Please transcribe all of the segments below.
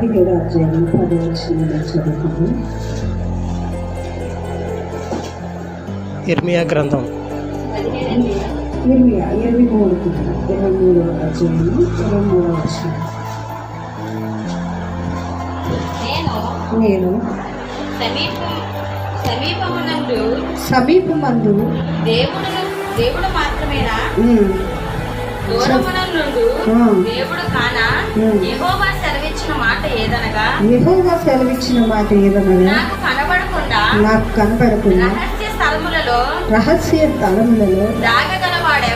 పదిహేడు అధ్యాయం పది వచ్చిన చదువుకుంది ఇర్మియా గ్రంథం. ఇరవై ఇరవై మూడు ఇరవై మూడు అధ్యాయం ఇరవై మూడు వచ్చిన నేను నేను సమీపం సమీపమునందు సమీపమందు దేవుడు దేవుడు మాత్రమేనా? దూరమునందు. దేవుడు కానా? సెలవిచ్చిన మాట ఏదనగా? యెహోవా సెలవిచ్చిన మాట ఏదనగా? నాకు కనబడకుండా నాకు కనపడకుండా రహస్య స్థలములలో రహస్య స్థలములలో దాగగలవాడు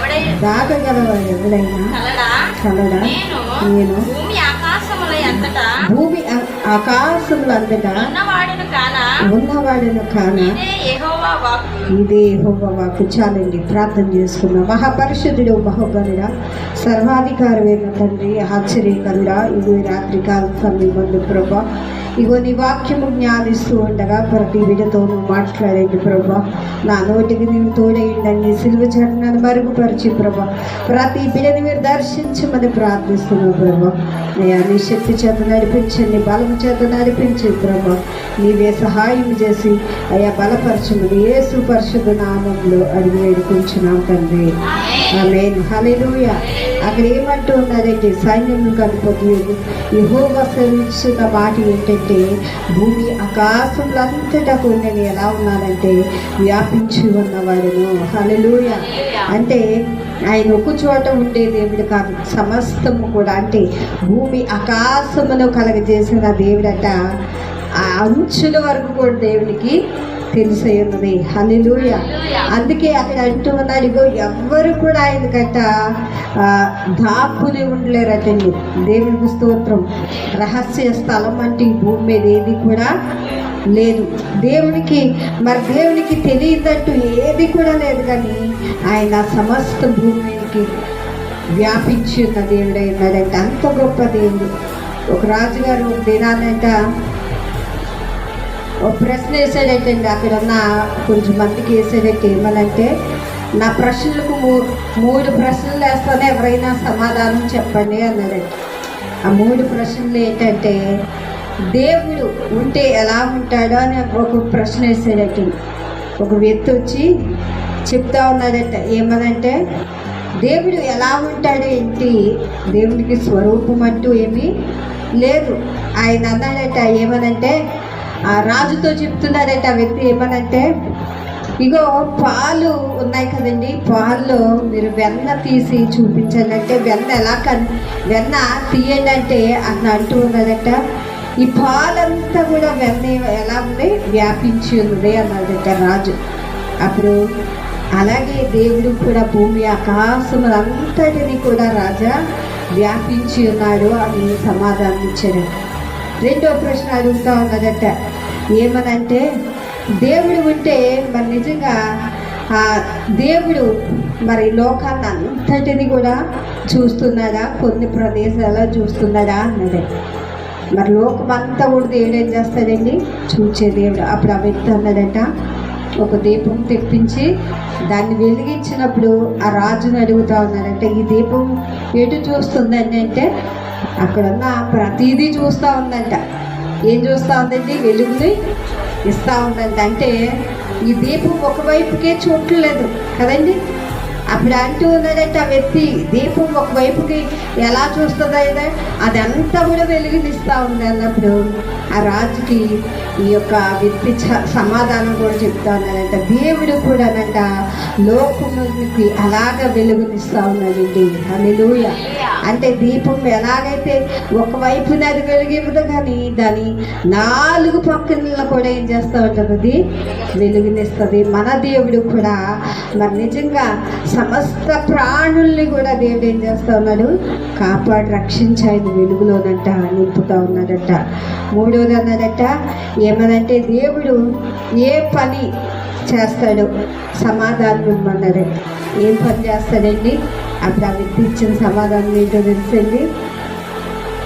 ఎవడైనా కలడా? కలడా? నేను నేను భూమి ఆకాశముల ఎంతటా భూమి ఆ- ఆకాశములంతటా ఉన్నవాడును కానా? ఉన్నవాడును కానా? యెహోవా ఇదే హోమవాకు చాలండి. ప్రార్థన చేసుకున్నాం మహాపరిషుద్ధుడు మహోగనుడ సర్వాధికారమైన తండ్రి ఆశ్చర్యకరుడా ఇదే ఈ రాత్రి కాల సమయం ప్రభా ఇగో నీ వాక్యము జ్ఞానిస్తూ ఉండగా ప్రతి విడతోనూ మాట్లాడండి ప్రభా. నా నోటికి నేను తోడేయండి సిలువ చరణాన్ని మరుగుపరిచి ప్రభా. ప్రతి బిడని మీరు దర్శించమని ప్రార్థిస్తున్నావు ప్రభా. అయ్యా నీ శక్తి చేత నడిపించండి బలం చేత నడిపించి ప్రభా. నీవే సహాయం చేసి అయ్యా బలపరచమని ఏసు పరిశుద్ధ నామంలో అడిగి వేడుకుంటున్నాం తండ్రి. ఆమేన్. హల్లెలూయా. అక్కడ ఏమంటూ ఉన్నారంటే సైన్యం కనుపతి యహోవా సెలవిస్తున్న మాట ఏంటంటే అంటే భూమి ఆకాశంలో అంతటా కూడా నేను ఎలా ఉన్నానంటే వ్యాపించి ఉన్నవాడును హలలుయ అంటే ఆయన ఒక చోట ఉండే దేవుడు కాదు సమస్తము కూడా. అంటే భూమి ఆకాశమును కలగజేసిన దేవుడట. ఆ అంచుల వరకు కూడా దేవునికి తెలిసే ఉన్నది హల్లెలూయ. అందుకే అక్కడ అంటూ ఉన్నాడు ఇగో ఎవ్వరు కూడా ఆయన గట్ట ఆ, దాక్కుని ఉండలేరటండి. దేవునికి స్తోత్రం. రహస్య స్థలం అంటే ఈ భూమి మీద ఏది కూడా లేదు. దేవునికి మరి దేవునికి తెలియదట్టు ఏది కూడా లేదు కానీ ఆయన సమస్త భూమి మీదకి వ్యాపించి ఉన్న దేవుడై ఉన్నాడంట. అంత గొప్ప దేవుడు. ఒక రాజుగారు ఒక దినానంట ఒక ప్రశ్న వేసాడటండి అక్కడ ఉన్న కొంచెం మందికి వేసాడట ఏమనంటే నా ప్రశ్నలకు మూ మూడు ప్రశ్నలు వేస్తానే ఎవరైనా సమాధానం చెప్పండి అన్నాడట ఆ మూడు ప్రశ్నలు ఏంటంటే దేవుడు ఉంటే ఎలా ఉంటాడో అని ఒక ప్రశ్న వేసాడట ఒక వ్యక్తి వచ్చి చెప్తా ఉన్నాడట ఏమనంటే దేవుడు ఎలా ఉంటాడు ఏంటి? దేవుడికి స్వరూపం అంటూ ఏమీ లేదు. ఆయన అన్నాడట ఏమనంటే ఆ రాజుతో చెప్తున్నాడట ఆ వ్యక్తి ఏమనంటే ఇగో పాలు ఉన్నాయి కదండి పాల్లో మీరు వెన్న తీసి చూపించండి అంటే వెన్న ఎలా కన్ వెన్న తీయండి అంటే అతను అంటూ ఉన్నదట ఈ పాలంతా కూడా వెన్న ఎలా ఉంది? వ్యాపించి ఉంది అన్నదట రాజు. అప్పుడు అలాగే దేవుడు కూడా భూమి ఆకాశం అంతటిని కూడా రాజా వ్యాపించి ఉన్నాడు అని సమాధానం ఇచ్చారు రెండో ప్రశ్న అడుగుతా ఉన్నదట. ఏమనంటే దేవుడు ఉంటే మరి నిజంగా ఆ దేవుడు మరి లోకాన్ని అంతటిని కూడా చూస్తున్నారా కొన్ని ప్రదేశాల్లో చూస్తున్నారా అన్నది. మరి లోకం అంతా కూడా దేవుడు ఏం చేస్తాడండి? చూచే దేవుడు. అప్పుడు ఆ వ్యక్తి అన్నదట ఒక దీపం తెప్పించి దాన్ని వెలిగించినప్పుడు ఆ రాజుని అడుగుతా ఉన్నారంటే ఈ దీపం ఎటు చూస్తుందండి? అంటే అక్కడున్న ప్రతిదీ చూస్తూ ఉందంట. ఏం చూస్తూ ఉందండి వెలుగుని ఇస్తూ ఉందంట. అంటే ఈ దీపం ఒకవైపుకే చూడలేదు కదండి? అప్పుడు అంటూ ఉన్నదంటే ఆ వ్యక్తి దీపం ఒకవైపుకి ఎలా చూస్తుందో అయితే అదంతా కూడా వెలుగునిస్తూ ఉంది అన్నప్పుడు ఆ రాజుకి ఈ యొక్క వ్యక్తి చ- సమాధానం కూడా చెప్తా ఉన్నాడంట. దేవుడు కూడానంట లోకముకి అలాగ వెలుగునిస్తూ ఉన్నాడండి. హల్లెలూయా. అంటే దీపం ఎలాగైతే ఒకవైపు అది వెలిగివ్వదు కానీ దాని నాలుగు పక్కన కూడా ఏం చేస్తూ ఉంటుంది? అది వెలుగునిస్తుంది. మన దేవుడు కూడా మరి నిజంగా సమస్త ప్రాణుల్ని కూడా దేవుడు ఏం చేస్తూ ఉన్నాడు? కాపాడు రక్షించి ఆయన వెలుగులోనంట నింపుతూ ఉన్నాడట. మూడోది అన్నాడట ఏమనంటే దేవుడు ఏ పని చేస్తాడు సమాధానం ఇమ్మన్నాడు ఏం పని చేస్తాడండి? అప్పుడు ఆ ఇచ్చిన సమాధానం ఏంటో తెలిసింది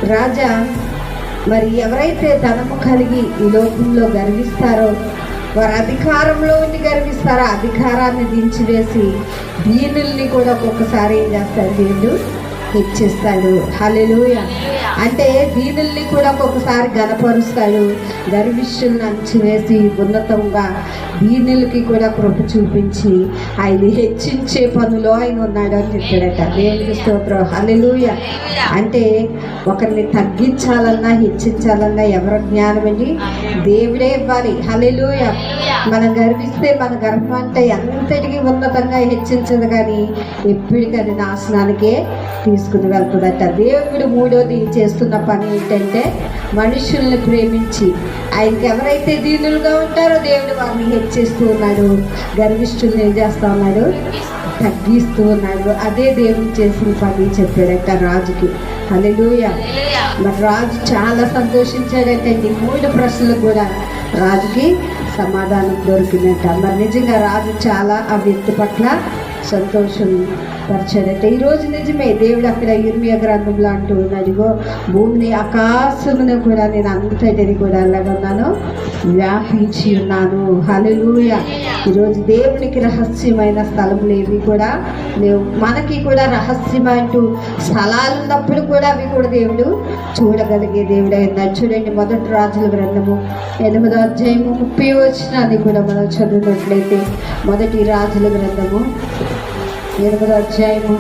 రాజా మరి ఎవరైతే ధనము కలిగి ఈ లోకంలో గర్విస్తారో వారు అధికారంలో ఉండి గర్విస్తారో? అధికారాన్ని దించివేసి దీనుల్ని కూడా ఒక్కొక్కసారి ఏం చేస్తారు? దేవుడు హెచ్చిస్తాడు. హల్లెలూయా. అంటే దీనుల్ని కూడా ఒక్కొక్కసారి గనపరుస్తాడు గర్విష్యులను అంచివేసి ఉన్నతంగా దీనులకి కూడా కృప చూపించి ఆయన హెచ్చించే పనులో ఆయన ఉన్నాడు అని చెప్పాడట. దేవునికి స్తోత్రం. హల్లెలూయ. అంటే ఒకరిని తగ్గించాలన్నా హెచ్చించాలన్నా ఎవరి జ్ఞానం అండి? దేవుడే ఇవ్వాలి. హల్లెలూయ. మనం గర్విస్తే మన గర్వం అంటే ఎంతటికి ఉన్నతంగా హెచ్చించదు కానీ ఎప్పటికది నాశనానికే తీసుకుని వెళ్తుందట దేవుడు మూడోది చేస్తున్న పని ఏంటంటే మనుషుల్ని ప్రేమించి ఆయనకి ఎవరైతే దీనులుగా ఉంటారో దేవుడు వారిని హెచ్చిస్తూ ఉన్నాడు. గర్విష్ఠుల్ని ఏం చేస్తా ఉన్నాడు? తగ్గిస్తూ ఉన్నాడు. అదే దేవుడు చేసిన పని చెప్పాడట రాజుకి. అలెలుయ మరి రాజు చాలా సంతోషించాడటండి మూడు ప్రశ్నలు కూడా రాజుకి సమాధానం దొరికిందట. మరి నిజంగా రాజు చాలా ఆ వ్యక్తి పట్ల సంతోషం పరిచాడట ఈరోజు నిజమే దేవుడు అక్కడ ఇర్మియ గ్రంథంలో అంటూ ఉన్నాడుగో భూమిని ఆకాశమును కూడా నేను అంతటిని కూడా ఎలాగున్నాను వ్యాపించి ఉన్నాను. హల్లెలూయ. ఈరోజు దేవునికి రహస్యమైన స్థలములు ఏవి కూడా లేవు మనకి కూడా రహస్యమంటూ స్థలాలు ఉన్నప్పుడు కూడా అవి కూడా దేవుడు చూడగలిగే దేవుడు ఉన్నాడు చూడండి మొదటి రాజుల గ్రంథము ఎనిమిదో అధ్యాయము ముప్పై వచ్చినాన్ని కూడా మనం చదివినట్లయితే మొదటి రాజుల గ్రంథము ఎనిమిదో అధ్యాయము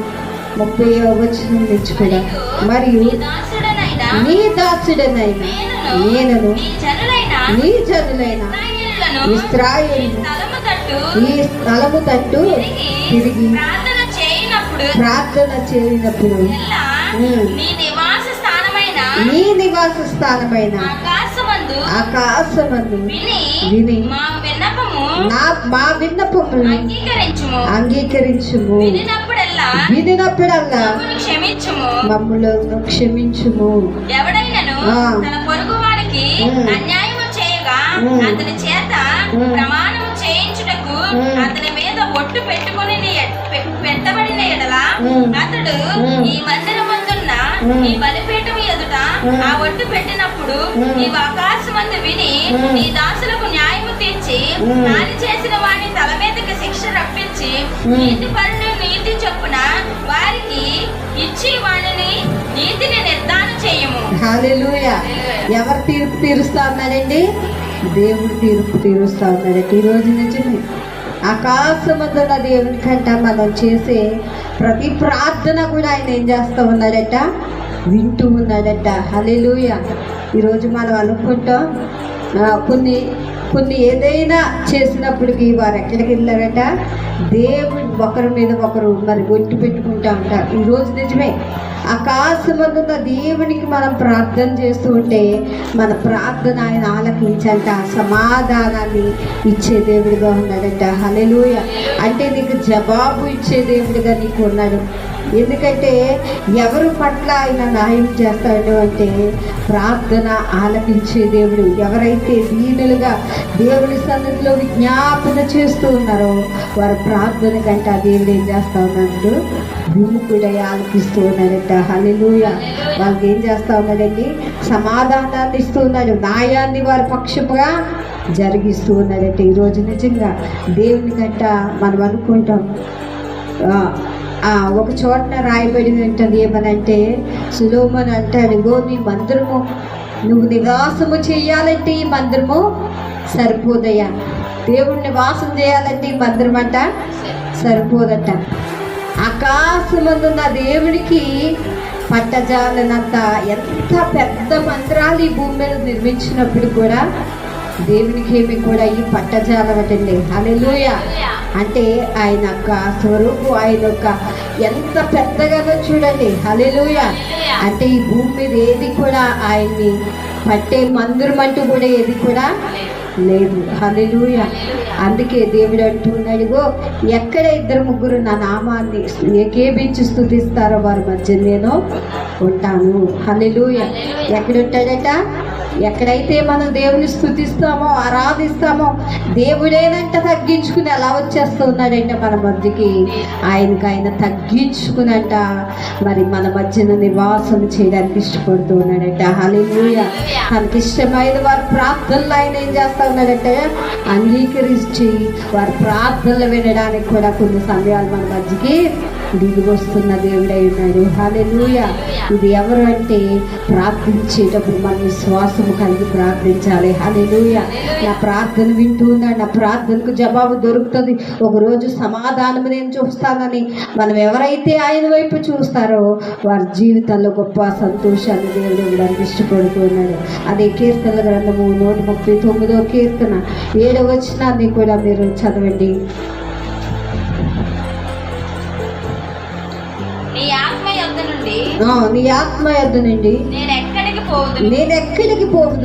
ముప్పై వచ్చిన నుంచి కూడా మరియు నీ దాసుడనైన నేనును నీ జనులైన ఇస్రాయేలు ఈ స్థలము తట్టు తిరిగి ప్రార్థన చేయనప్పుడు. నీ నివాస స్థానమైన ఆకాశమందు ఆకాశమందు విని నా మా విన్నపములను అంగీకరించుము అంగీకరించుము వినినప్పుడల్లా క్షమించుము మమ్ములను క్షమించుము ఎవడైనను. తన పొరుగు వారికి ఉమ్. అన్యాయము చేయగా. అతని చేత ఉమ్. ప్రమాణము చేయించుటకు. అతని మీద ఒట్టు పెట్టుకుని పెట్టబడిన ఎడల. అతడు. ఈ ఉమ్. ఈ బలిపీఠం ఎదుట. ఆ ఒట్టు పెట్టినప్పుడు. నీవు ఆకాశమందు విని. నీ దాసులకు హాని చేసిన వాడిని తల మీదకి శిక్ష రప్పించి. నీతి పరుని నీతి చొప్పున వారికి ఇచ్చి వాడిని నీతిని నిర్ధారణ చేయము. ఎవరు తీర్పు తీరుస్తా ఉన్నారండి దేవుడు తీర్పు తీరుస్తా ఉన్నాడట ఈ రోజు నిజమే. ఆకాశమందున్న దేవుని కంట మనం చేసే ప్రతి ప్రార్థన కూడా ఆయన ఏం చేస్తూ ఉన్నాడట? వింటూ ఉన్నాడట. హలెలూయ. ఈరోజు మనం అనుకుంటాం కొన్ని కొన్ని ఏదైనా చేసినప్పటికీ వారు ఎక్కడికి వెళ్ళారట? దేవుడు ఒకరి మీద ఒకరు మరి ఒట్టి పెట్టుకుంటా ఉంటారు. ఈరోజు నిజమే. ఆకాశమందున్న దేవునికి మనం ప్రార్థన చేస్తూ ఉంటే మన ప్రార్థన ఆయన ఆలకించంట సమాధానాన్ని ఇచ్చే దేవుడిగా ఉన్నాడంట. హలెలూయ అంటే నీకు జవాబు ఇచ్చే దేవుడిగా నీకు ఉన్నాడు. ఎందుకంటే ఎవరు పట్ల ఆయన న్యాయం చేస్తాడు అంటే ప్రార్థన ఆలపించే దేవుడు ఎవరైతే దీనులుగా దేవుడి సన్నిధిలో విజ్ఞాపన చేస్తూ ఉన్నారో వారి ప్రార్థన కంటే ఆ దేవుడు ఏం చేస్తా ఉన్నాడు? కూడా ఆలపిస్తూ ఉన్నాడట. హల్లెలూయ. వాళ్ళకి ఏం చేస్తా ఉన్నాడండి సమాధానాన్ని ఇస్తూ ఉన్నాడు న్యాయాన్ని వారి పక్షముగా జరిగిస్తూ ఉన్నాడంటే ఈరోజు నిజంగా దేవుని గంట మనం అనుకుంటాం. ఒక చోటన రాయబడి ఉంటుంది ఏమనంటే సులోమన్ అంటాడు గో నీ మందిరము నువ్వు నివాసము చేయాలంటే ఈ మందిరము సరిపోదయ్యా. దేవుడు వాసం చేయాలంటే ఈ మందిరం అంట సరిపోదట. ఆకాశమందున్న దేవునికి పట్టజాలనంత ఎంత పెద్ద మందిరాలు ఈ భూమి మీద నిర్మించినప్పుడు కూడా దేవునికి ఏమి కూడా ఈ పట్టజాలం అటండి హల్లెలూయ. అంటే ఆయన యొక్క స్వరూపు ఆయన యొక్క ఎంత పెద్దగానో చూడండి. హల్లెలూయ. అంటే ఈ భూమి మీద ఏది కూడా ఆయన్ని పట్టే మందిరం అంటూ కూడా ఏది కూడా లేదు. హల్లెలూయ. అందుకే దేవుడు అంటున్నాడుగో ఎక్కడ ఇద్దరు ముగ్గురు నా నామాన్ని ఏకేపించి స్థుతిస్తారో వారి మధ్య నేను ఉంటాను. హల్లెలూయ. ఎక్కడ ఉంటాడట ఎక్కడైతే మనం దేవుని స్థుతిస్తామో ఆరాధిస్తామో దేవుడేనంట తగ్గించుకుని ఎలా వచ్చేస్తున్నాడంటే మన మధ్యకి. ఆయనకి ఆయన తగ్గించుకునంట. మరి మన మధ్యన నివాసం చేయడానికి ఇష్టపడుతూ ఉన్నాడంట. హలియ తనకి ఇష్టమైన వారి ప్రార్థనలు ఆయన ఏం చేస్తా ఉన్నాడంటే? అంగీకరించి వారి ప్రార్థనలు వినడానికి కూడా కొన్ని సమయాలు మన మధ్యకి దిగివస్తున్న దేవుడై ఉన్నాడు హాలెలూయ ఇది ఎవరు అంటే ప్రార్థించేటప్పుడు మన విశ్వాసము కలిగి ప్రార్థించాలి. హాలెలూయ నా ప్రార్థన వింటూ నా ప్రార్థనకు జవాబు దొరుకుతుంది. ఒకరోజు సమాధానం నేను చూస్తానని మనం ఎవరైతే ఆయన వైపు చూస్తారో వారి జీవితంలో గొప్ప సంతోషాన్ని దేవుడు ఇవ్వడానికి ఇష్టపడుతూ అదే కీర్తన గ్రంథము నూట ముప్పై తొమ్మిదో కీర్తన. ఏడవ వచనాన్ని కూడా మీరు చదవండి. నీ ఆత్మ యొద్ద నుండి నేను ఎక్కడికి పోదు నేను ఎక్కడికి పోదు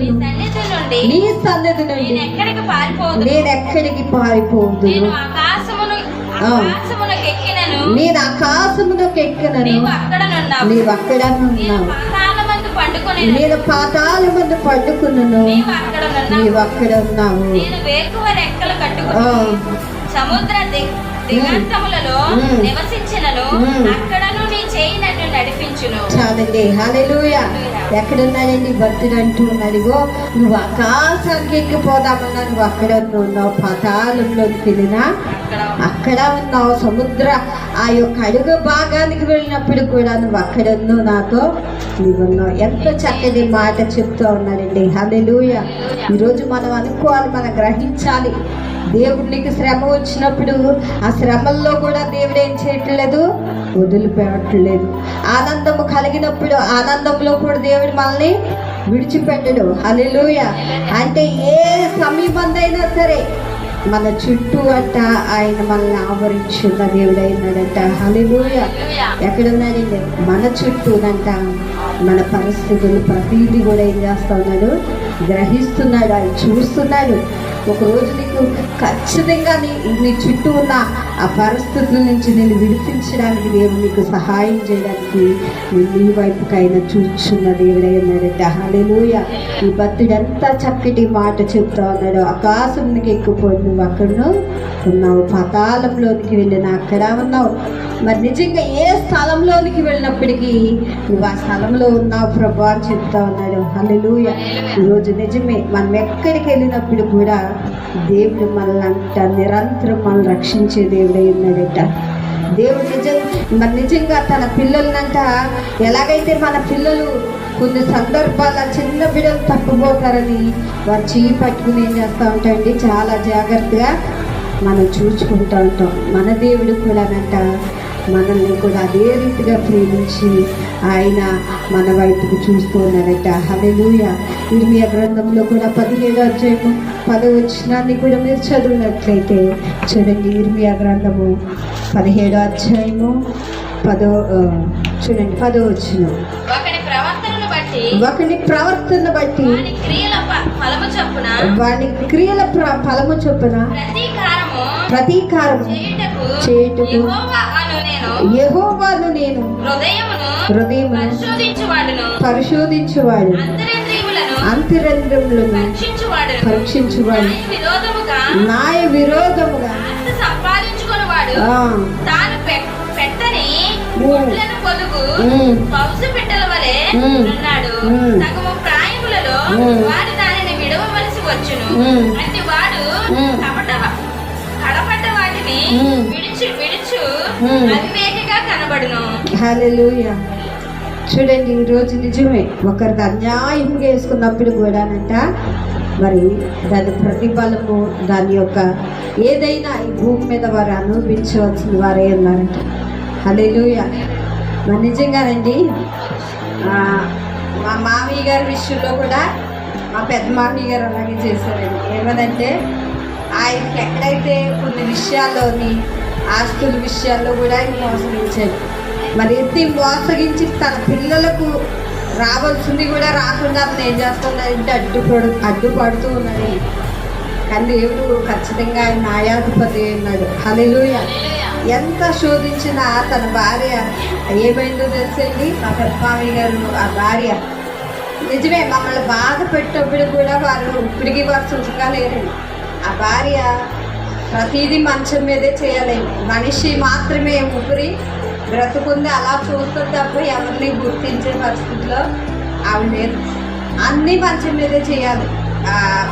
నీ సన్నిధి నుండి నేను ఎక్కడికి పారిపోదు నేను ఎక్కడికి పారిపోదు నేను ఆకాశమును. ఆకాశమునకు ఎక్కినను. నేను ఆకాశమునకు ఎక్కనను. నీవు అక్కడ నేను పాతాల మందు పట్టుకున్నాను నీవు అక్కడ ఉన్నావు. నేను కట్టుకుని సముద్ర దిగంతములలో. నివసించినను. మ్. చాలండి. హాలెలూయ ఎక్కడున్నాడండి భక్తుడు అంటూ ఉన్నాడు ఇగో నువ్వు ఆకాశానికి ఎక్కిపోదామన్నా నువ్వు అక్కడ ఉన్నావు. పాతాళంలోకి వెళ్ళినా అక్కడ ఉన్నావు. సముద్ర ఆ యొక్క అడుగు భాగానికి వెళ్ళినప్పుడు కూడా నువ్వు అక్కడ ఉన్నావు నాతో. నువ్వు ఉన్నావు. ఎంత చక్కటి మాట చెప్తూ ఉన్నాడండి హల్లెలూయ. ఈరోజు మనం అనుకోవాలి మనం గ్రహించాలి. దేవుడికి శ్రమ వచ్చినప్పుడు ఆ శ్రమల్లో కూడా దేవుడు ఏం చేయట్లేదు? వదిలిపెట్టలేదు. ఆనందము కలిగినప్పుడు ఆనందంలో కూడా దేవుడు మనల్ని విడిచిపెట్టడు. అలెలుయ అంటే ఏ సమీపందైనా సరే మన చుట్టూ అట్ట ఆయన మనల్ని ఆవరించున్న దేవుడైనాడంట. హలిలోయ ఎక్కడున్నాడండి? మన చుట్టూనంట. మన పరిస్థితులు ప్రతిదీ కూడా ఏం చేస్తా ఉన్నాడు? గ్రహిస్తున్నాడు. ఆయన చూస్తున్నాడు. ఒకరోజు నీకు ఖచ్చితంగా నీ నీ చుట్టూ ఉన్న ఆ పరిస్థితుల నుంచి నేను విడిపించడానికి దేవుడు నీకు సహాయం చేయడానికి నేను నీ వైపుకైనా చూచున్న దేవుడై ఉన్నాడంటే హల్లెలూయ. ఈ భక్తుడు చక్కటి మాట చెప్తా ఉన్నాడు ఆకాశంకి ఎక్కిపోయి నువ్వు అక్కడను ఉన్నావు. పాతాళంలోనికి వెళ్ళిన అక్కడ ఉన్నావు. మరి నిజంగా ఏ స్థలంలోనికి వెళ్ళినప్పటికీ నువ్వు ఆ స్థలంలో ఉన్నావు ప్రభు అని చెప్తా ఉన్నాడు. హల్లెలూయ. ఈరోజు నిజమే. మనం ఎక్కడికి వెళ్ళినప్పుడు కూడా దేవుడు మనల్ని అంట నిరంతరం మనల్ని రక్షించే దేవుడే ఉన్నాడట. దేవుడు నిజం మరి నిజంగా తన పిల్లలనంట ఎలాగైతే మన పిల్లలు కొన్ని సందర్భాల చిన్న బిడ్డలు తప్పిపోతారని వారు చేయి పట్టుకుని ఏం చేస్తూ ఉంటాయండి చాలా జాగ్రత్తగా మనం చూసుకుంటూ ఉంటాం. మన దేవుడు కూడానంట మనల్ని కూడా అదే రీతిగా ప్రేమించి ఆయన మన వైపుకు చూస్తూ ఉన్నాడట హల్లెలూయ. ఇర్మియా గ్రంథంలో కూడా పదిహేడు అధ్యాయము పదో వచ్చినాన్ని కూడా మీరు చదివినట్లయితే చూడండి ఇర్మియా గ్రంథము పదిహేడో అధ్యాయము పదో చూడండి పదో వచ్చిన ఒకని ప్రవర్తన బట్టి వాని క్రియల ఫలము చొప్పున ప్రతీకారము ప్రతీకారం చేయుటకు యెహోవాను నేను హృదయమును పరిశోధించువాడు పరీక్షించువాడును. పరీక్షించువాడు నాయ విరోధముగా తాను పెట్టని పొదుగు పౌసు పిట్టల వలె ఉమ్. సగము ప్రాయములలో. వాడు దానిని విడవవలసి వచ్చును. అంటే వాడు కడపడ్డ వాటిని. విడుచు విడుచు ఉమ్. కనబడును. హల్లెలూయా. చూడండి ఈరోజు నిజమే. ఒకరికి అన్యాయంగా వేసుకున్నప్పుడు కూడానంట మరి దాని ప్రతిఫలము దాని యొక్క ఏదైనా ఈ భూమి మీద వారు అనుభవించవలసిన వారే ఉన్నారంట. హల్లెలూయా. మరి నిజంగానండి మా మామయ్య గారి విషయంలో కూడా మా పెద్ద మామయ్య గారు అలాగే చేశారండి. ఏమనంటే ఆయనకి ఎక్కడైతే కొన్ని విషయాల్లోని ఆస్తుల విషయాల్లో కూడా ఆయన మోసగించారు మరి ఎత్తి మోసగించి తన పిల్లలకు రావాల్సింది కూడా రాకుండా అతను ఏం చేస్తున్నాడంటే అడ్డుపడు అడ్డుపడుతూ ఉన్నాడు. కానీ దేవుడు ఖచ్చితంగా ఆయన న్యాయాధిపతి అన్నాడు. ఉన్నాడు ఎంత శోధించినా తన భార్య ఏమైందో తెలుసండి? మా పెద్దమామి గారు ఆ భార్య. నిజమే మమ్మల్ని బాధ పెట్టినప్పుడు కూడా వారు ఇప్పటికీ వారు సుఖంగా లేరండి. ఆ భార్య ప్రతిదీ మంచం మీదే చేయాలి. మనిషి మాత్రమే ముగ్గురి బ్రతుకుంది. అలా చూస్తుంది తప్ప ఎవరిని గుర్తించే పరిస్థితిలో ఆవిడ లేదు. అన్నీ మంచం మీదే చేయాలి.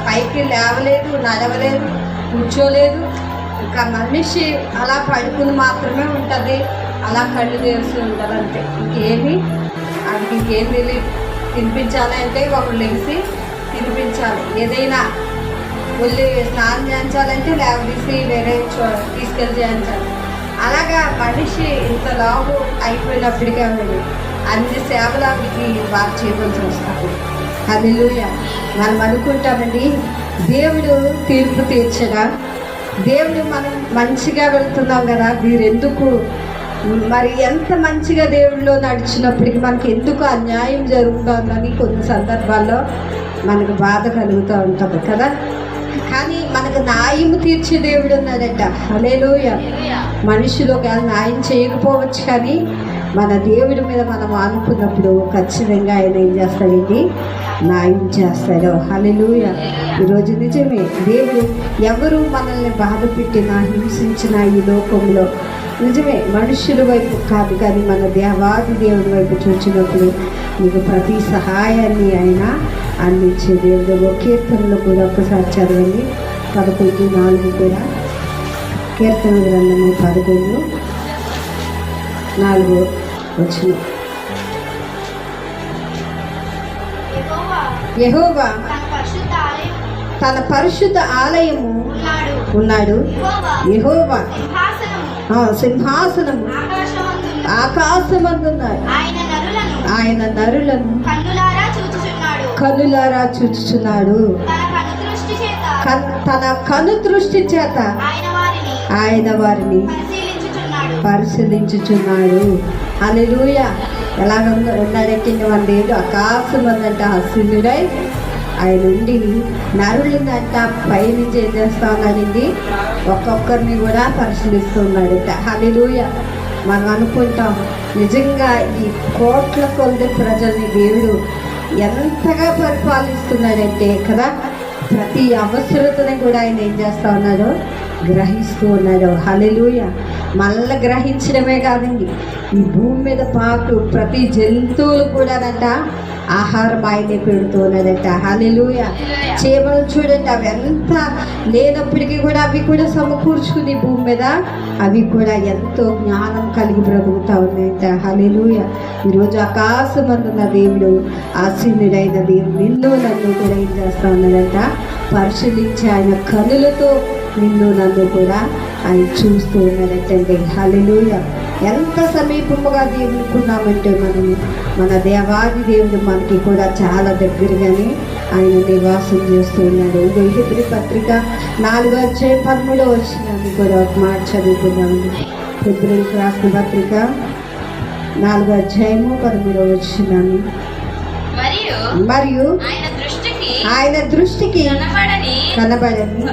పైకి లేవలేదు నడవలేదు కూర్చోలేదు. ఇంకా మనిషి అలా పడుకుని మాత్రమే ఉంటుంది. అలా కళ్ళు చేస్తూ ఉంటుంది అంతే ఇంకేమి? ఆడికి ఇంకేం తెలియదు తినిపించాలి అంటే ఒకళ్ళు లెగిసి తినిపించాలి. ఏదైనా వెళ్ళి స్నానం చేయించాలంటే లేవదీసి వేరే తీసుకెళ్ళి చేయించాలి. అలాగా మనిషి ఇంత లావు అయిపోయినప్పటికీ ఆవిడ అన్ని సేవలు అవి వారు చేయవలసి వస్తుంది అది మనం అనుకుంటామండి దేవుడు తీర్పు తీర్చగా దేవుడు మనం మంచిగా వెళ్తున్నాం కదా మీరెందుకు? మరి ఎంత మంచిగా దేవుడిలో నడిచినప్పటికీ మనకి ఎందుకు అన్యాయం జరుగుతుందని కొన్ని సందర్భాల్లో మనకు బాధ కలుగుతూ ఉంటుంది కదా. కానీ మనకు న్యాయం తీర్చే దేవుడు ఉన్నాడంట. అలేలోయ మనుషులు ఒకవేళ న్యాయం చేయకపోవచ్చు కానీ మన దేవుడి మీద మనం అనుకున్నప్పుడు ఖచ్చితంగా ఆయన ఏం చేస్తాడండి? న్యాయం చేస్తాడు. హల్లెలూయ. ఈరోజు నిజమే. దేవుడు ఎవరు మనల్ని బాధ పెట్టినా హింసించినా ఈ లోకంలో నిజమే మనుషుల వైపు కాదు కానీ మన దేవాది దేవుడి వైపు చూసినప్పుడు మీకు ప్రతి సహాయాన్ని ఆయన అందించే దేవుడు. కీర్తనలు కూడా ఒకసారి చదవండి. పదకొండు నాలుగు కూడా. కీర్తన గ్రంథము పదకొండు నాలుగు వచ్చిన. యెహోవా తన పరిశుద్ధ ఆలయము ఉన్నాడు. యెహోవా యహోవా సింహాసనము ఆ, సింహాసనము ఆకాశమందున్న ఆకాశమందున్నాడు ఆయన నరులను కనులారా చూచుచున్నాడు. తన కన్- తన కను దృష్టి చేత ఆయన వారిని పరిశీలించుచున్నాడు. పరిశీలించుచున్నాడు. అలెలుయ ఎలాగ ఉన్న- ఉన్నాడంటే మన దేవుడు ఆకాశం అందంట హస్తుడై ఆయన ఉండి నరులందంట పైని ఏం ఒక్కొక్కరిని కూడా పరిశీలిస్తున్నాడట. హలిలూయ మనం అనుకుంటాం నిజంగా ఈ కోట్ల కొలది ప్రజల్ని దేవుడు ఎంతగా పరిపాలిస్తున్నాడంటే కదా ప్రతి అవసరతని కూడా ఆయన ఏం చేస్తా ఉన్నాడు. గ్రహిస్తూ ఉన్నాడు. హలెలుయ మళ్ళీ గ్రహించడమే కాదండి. ఈ భూమి మీద పాటు ప్రతి జంతువులు కూడానట ఆహారం ఆయనే పెడుతూ ఉన్నదట హలెలుయ చేపలు చూడండి అవి ఎంత లేనప్పటికీ కూడా అవి కూడా సమకూర్చుకుని భూమి మీద అవి కూడా ఎంతో జ్ఞానం కలిగి బ్రతుకుతూ ఉన్నాయట. హలెలుయ ఈరోజు ఆకాశమందున్న దేవుడు ఆశీనుడైన దేవుడు నిన్ను నన్ను కూడా ఏం చేస్తా ఉన్నదట పరిశీలించి ఆయన కనులతో నిన్ను నన్ను కూడా ఆయన చూస్తూ ఉన్నాడటండి. హల్లెలూయ. ఎంత సమీపముగా దేవుడుకున్నామంటే మనం మన దేవాది దేవుడు మనకి కూడా చాలా దగ్గరగానే ఆయన నివాసం చేస్తూ ఉన్నాడు. హెబ్రీ పత్రిక నాలుగో వచ్చే పదమూడో వచ్చినాన్ని కూడా ఒక మాట చదువుకున్నాము ఫిబ్రవరికి రాసిన పత్రిక నాలుగో అధ్యాయము పదమూడో వచ్చినాన్ని మరియు మరియు ఆయన దృష్టికి ఆయన దృష్టికి కనబడని కనబడని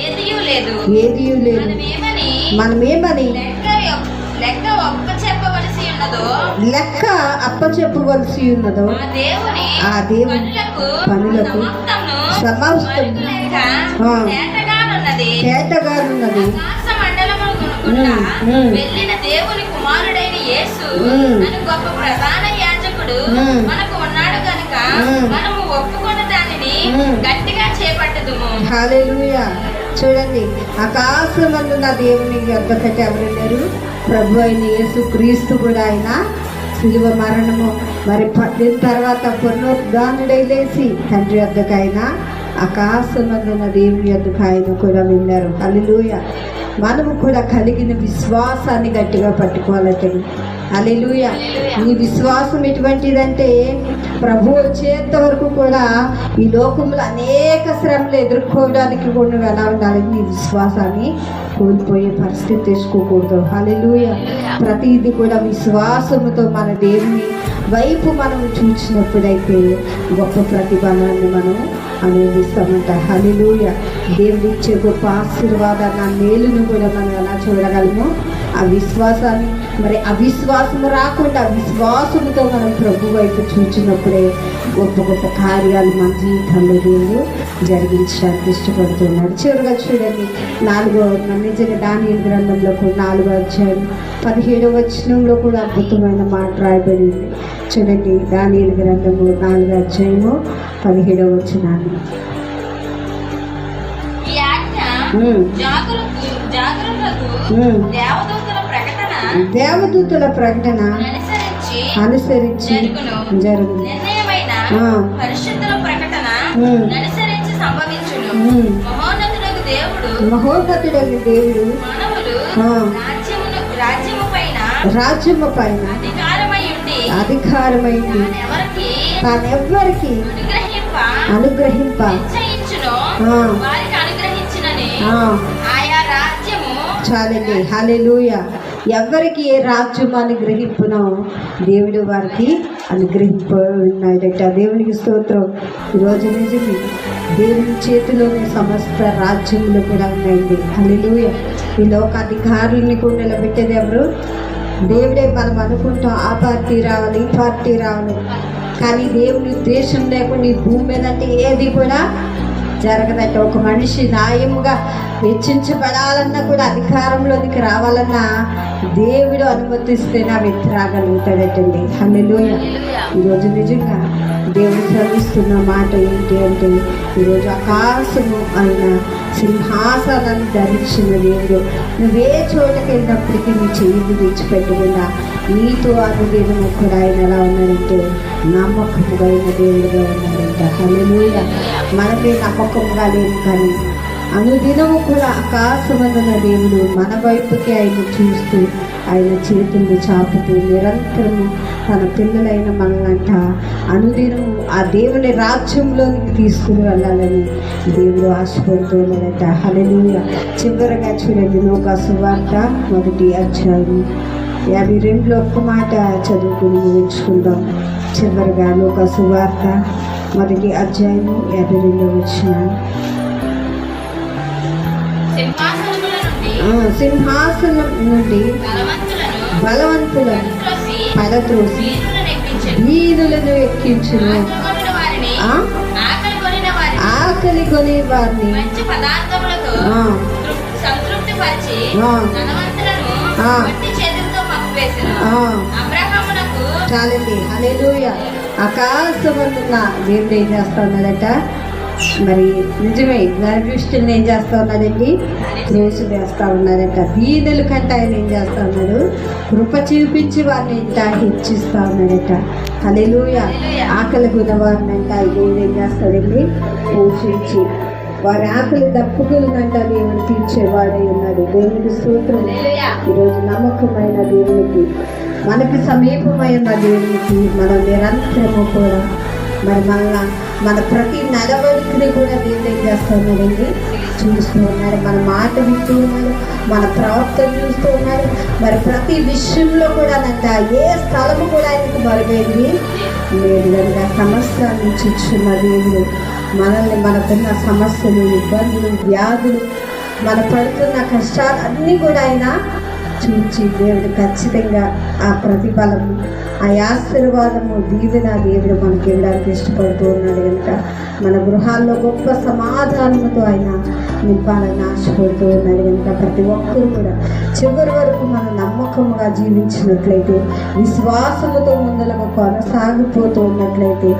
ఏది లేదు. మనమేమని లెక్క అప్పచెప్పవలసి ఉన్నదో ఆ దేవుని పనులకు ఉమ్. వెళ్ళిన దేవుని కుమారుడైన యేసు గొప్ప ప్రధాన యాజకుడు. ఉమ్. హాలేలుయ చూడండి ఆకాశమందున్న దేవుని యొద్దకటి ఎవరున్నారు ప్రభు అయిన యేసు క్రీస్తు కూడా ఆయన శిలువ మరణము. మరి పట్టిన తర్వాత పునరుద్ధానుడై లేచి తండ్రి అద్దకైనా ఆకాశమందున్న దేవుని యొద్దకు ఆయన కూడా వెళ్ళారు. అల్లుయ మనము కూడా కలిగిన విశ్వాసాన్ని గట్టిగా పట్టుకోవాలంటే అలెలుయ నీ విశ్వాసం ఎటువంటిదంటే ప్రభు వచ్చేంత వరకు కూడా ఈ లోకంలో అనేక శ్రమలు ఎదుర్కోవడానికి కూడా ఎలా ఉండాలి నీ విశ్వాసాన్ని కోల్పోయే పరిస్థితి తెచ్చుకోకూడదు. హలెలుయ ప్రతిదీ కూడా విశ్వాసముతో మన దేవుని వైపు మనం చూసినప్పుడైతే గొప్ప ప్రతిఫలాన్ని మనం అనుభవిస్తామంట. హలిలూయ దేవుడు ఇచ్చే గొప్ప ఆశీర్వాదాన్ని మేలును కూడా మనం ఎలా చూడగలము ఆ విశ్వాసాన్ని మరి అవిశ్వాసము రాకుండా విశ్వాసముతో మనం ప్రభు వైపు చూచినప్పుడే గొప్ప గొప్ప కార్యాలు మన జీవితంలో దేవుడు జరిగించడానికి ఇష్టపడుతున్నాడు. చివరిగా చూడండి నాలుగో నిజంగా దాని గ్రంథంలో కూడా నాలుగో అధ్యాయం పదిహేడవ వచనంలో కూడా అద్భుతమైన మాట రాయబడింది. చూడండి దాని గ్రంథము నాలుగో అధ్యాయము పదిహేడవ వచనాన్ని. జాగ్రత్త దేవదూతల ప్రకటన అనుసరించి ఉమ్. మహోన్నతుడకు దేవుడు రాజ్యము పైన అధికారమైంది తానెవ్వరికి అనుగ్రహింప నిశ్చయించునో. ఆ. ఎవరికి ఏ రాజ్యం అనుగ్రహింపునో దేవుడు వారికి అనుగ్రహింప దేవునికి స్తోత్రం. ఈరోజు నిజమే. దేవుని చేతిలోని సమస్త రాజ్యములు కూడా ఉన్నాయండి. హల్లెలూయ. ఈ లోక అధికారులని కూడా నిలబెట్టేది ఎవరు? దేవుడే మనం అనుకుంటాం ఆ పార్టీ రావాలి ఈ పార్టీ రావాలి. కానీ దేవుని ఉద్దేశం లేకుండా ఈ భూమి మీద అంటే ఏది కూడా జరగదట ఒక మనిషి న్యాయముగా హెచ్చించబడాలన్నా కూడా అధికారంలోనికి రావాలన్నా దేవుడు అనుమతిస్తేనే నా వ్యక్తి రాగలుగుతాడటండి. హల్లెలూయ. ఈరోజు నిజంగా దేవుడు శ్రమిస్తున్న మాట ఏంటి అంటే ఈరోజు ఆకాశము ఆయన సింహాసనాన్ని ధరించిన దేవుడు నువ్వే చోటకి వెళ్ళినప్పటికీ నీ చెయ్యి విడిచిపెట్టకుండా నీతో అనుదినము కూడా ఆయన ఎలా ఉన్నాడంటే నమ్మకముగా అయిన దేవుడుగా ఉన్నాడంట. హల్లెలూయ. మనమే నమ్మకంగా లేము కానీ అనుదినము కూడా ఆకాశమందున దేవుడు మన వైపుకి ఆయన చూస్తూ ఆయన చేతులు చాపుతూ నిరంతరము తన పిల్లలైన మనలంట. అనుదినము ఆ దేవుని రాజ్యంలోనికి తీసుకుని వెళ్ళాలని దేవుడు ఆశపడుతూ ఉన్నాడట. హల్లెలూయ. చివరగా చూడండి నూకా సువార్త మొదటి అధ్యాయం యాభై రెండులో ఒక్క మాట చదువుకుని ముగించుకుందాం. చివరిగా నూకా సువార్త మొదటి అధ్యాయము యాభై రెండో వచ్చిన సింహాసనం నుండి బలవంతులను ఎక్కించెను. వీధులను ఎక్కించును. ఆకలి కొని వారిని చాలండి. హల్లెలూయ. ఆకాశమందున్న దేవుడు ఏం చేస్తా ఉన్నాడట మరి నిజమే నరదృష్టిని ఏం చేస్తా ఉన్నాడండి త్రోసి వేస్తా ఉన్నాడట వీధుల కంటే ఆయన ఏం చేస్తా ఉన్నాడు? కృప చూపించి వారిని ఇంత హెచ్చిస్తా ఉన్నాడట. హల్లెలూయ. ఆకలి గుణవారిని అంట. దేవుడు ఏం చేస్తాడండి? పోషించి. వారి ఆకలి దప్పుకులంట దేవుడు తీర్చేవాడై ఉన్నాడు. దేవునికి స్తోత్రం. ఈరోజు నమ్మకమైన దేవునికి మనకి సమీపమైన దేవునికి మనం నిరంతరము కూడా మరి మన మన ప్రతి నడవడికని కూడా దేవుడు ఏం చేస్తున్నాడండి? చూస్తూ ఉన్నారు. మన మాట వింటూ ఉన్నారు. మన ప్రవర్తన చూస్తూ ఉన్నారు. మరి ప్రతి విషయంలో కూడా నంట ఏ స్థలము కూడా ఆయనకు మరుగైంది లేదు కనుక సమస్య నుంచి ఇచ్చిన దేవుడు మనల్ని మనకున్న సమస్యలు ఇబ్బందులు వ్యాధులు మన పడుతున్న కష్టాలు అన్నీ కూడా ఆయన చూచి దేవుడు ఖచ్చితంగా ఆ ప్రతిఫలము ఆ ఆశీర్వాదము దీవెన దేవుడు మనకి ఇవ్వడానికి ఇష్టపడుతూ ఉన్నాడు కనుక మన గృహాల్లో గొప్ప సమాధానముతో ఆయన నింపాలని ఆశపడుతూ ఉన్నాడు కనుక ప్రతి ఒక్కరు కూడా చివరి వరకు మన నమ్మకముగా జీవించినట్లయితే విశ్వాసముతో ముందలకు కొనసాగిపోతూ ఉన్నట్లయితే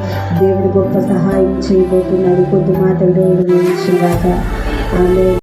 దేవుడు గొప్ప సహాయం చేయబోతున్నాడు. కొద్ది మాటలు దేవుడు వేయించుగాక ఆమె